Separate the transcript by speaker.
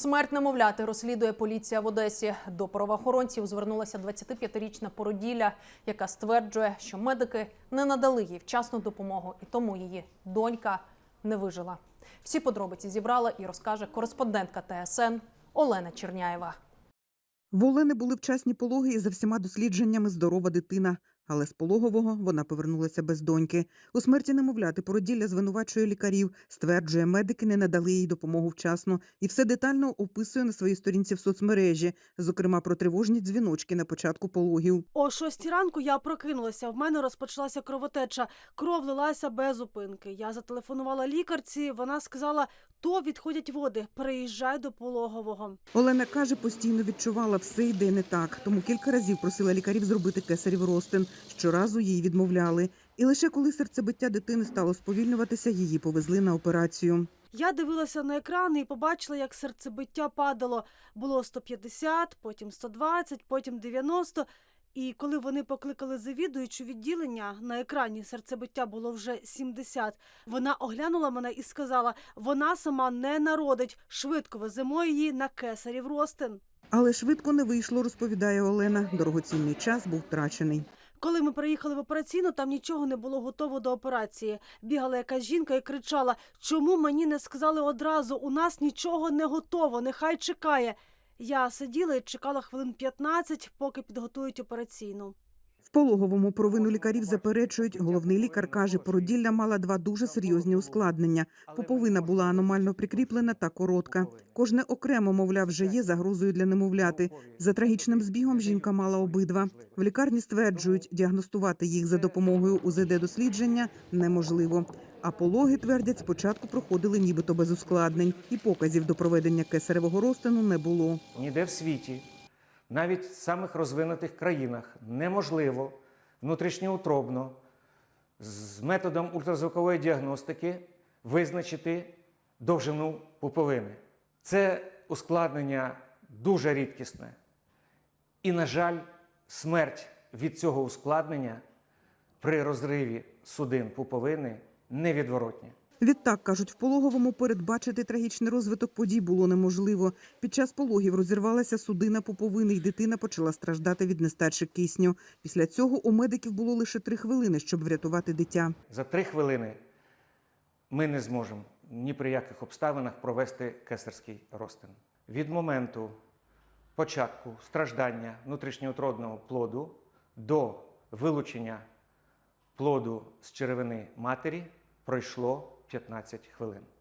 Speaker 1: Смерть немовляти розслідує поліція в Одесі. До правоохоронців звернулася 25-річна породілля, яка стверджує, що медики не надали їй вчасну допомогу, і тому її донька не вижила. Всі подробиці зібрала і розкаже кореспондентка ТСН Олена Черняєва.
Speaker 2: В Олени були вчасні пологи і за всіма дослідженнями здорова дитина. Але з пологового вона повернулася без доньки. У смерті немовляти породілля звинувачує лікарів, стверджує, медики не надали їй допомогу вчасно і все детально описує на своїй сторінці в соцмережі, зокрема про тривожні дзвіночки на початку пологів.
Speaker 3: О шостій ранку я прокинулася. В мене розпочалася кровотеча. Кров лилася без зупинки. Я зателефонувала лікарці. Вона сказала: то відходять води. Приїжджай до пологового.
Speaker 2: Олена каже, постійно відчувала все йде не так, тому кілька разів просила лікарів зробити кесарів ростин. Щоразу їй відмовляли. І лише коли серцебиття дитини стало сповільнюватися, її повезли на операцію.
Speaker 3: Я дивилася на екран і побачила, як серцебиття падало. Було 150, потім 120, потім 90. І коли вони покликали завідуючу відділення, на екрані серцебиття було вже 70. Вона оглянула мене і сказала: вона сама не народить. Швидко веземо її на кесарів ростин.
Speaker 2: Але швидко не вийшло, розповідає Олена. Дорогоцінний час був втрачений.
Speaker 3: Коли ми приїхали в операційну, там нічого не було готово до операції. Бігала якась жінка і кричала: Чому мені не сказали одразу? У нас нічого не готово, нехай чекає. Я сиділа і чекала хвилин 15, поки підготують операційну.
Speaker 2: В пологовому провину лікарів заперечують. Головний лікар каже, породілля мала два дуже серйозні ускладнення. Поповина була аномально прикріплена та коротка. Кожне окремо, мовляв, вже є загрозою для немовляти. За трагічним збігом жінка мала обидва. В лікарні стверджують, діагностувати їх за допомогою УЗД-дослідження неможливо. А пологи, твердять, спочатку проходили нібито без ускладнень, і показів до проведення кесаревого розтину не було.
Speaker 4: Ніде в світі, навіть в самих розвинутих країнах, неможливо внутрішньоутробно з методом ультразвукової діагностики визначити довжину пуповини. Це ускладнення дуже рідкісне. І, на жаль, смерть від цього ускладнення при розриві судин пуповини невідворотня.
Speaker 2: Відтак, кажуть, в пологовому передбачити трагічний розвиток подій було неможливо. Під час пологів розірвалася судина пуповини, і дитина почала страждати від нестачі кисню. Після цього у медиків було лише три хвилини, щоб врятувати дитя.
Speaker 4: За три хвилини ми не зможемо ні при яких обставинах провести кесарський розтин. Від моменту початку страждання внутрішньоутродного плоду до вилучення плоду з черевини матері пройшло 15 хвилин.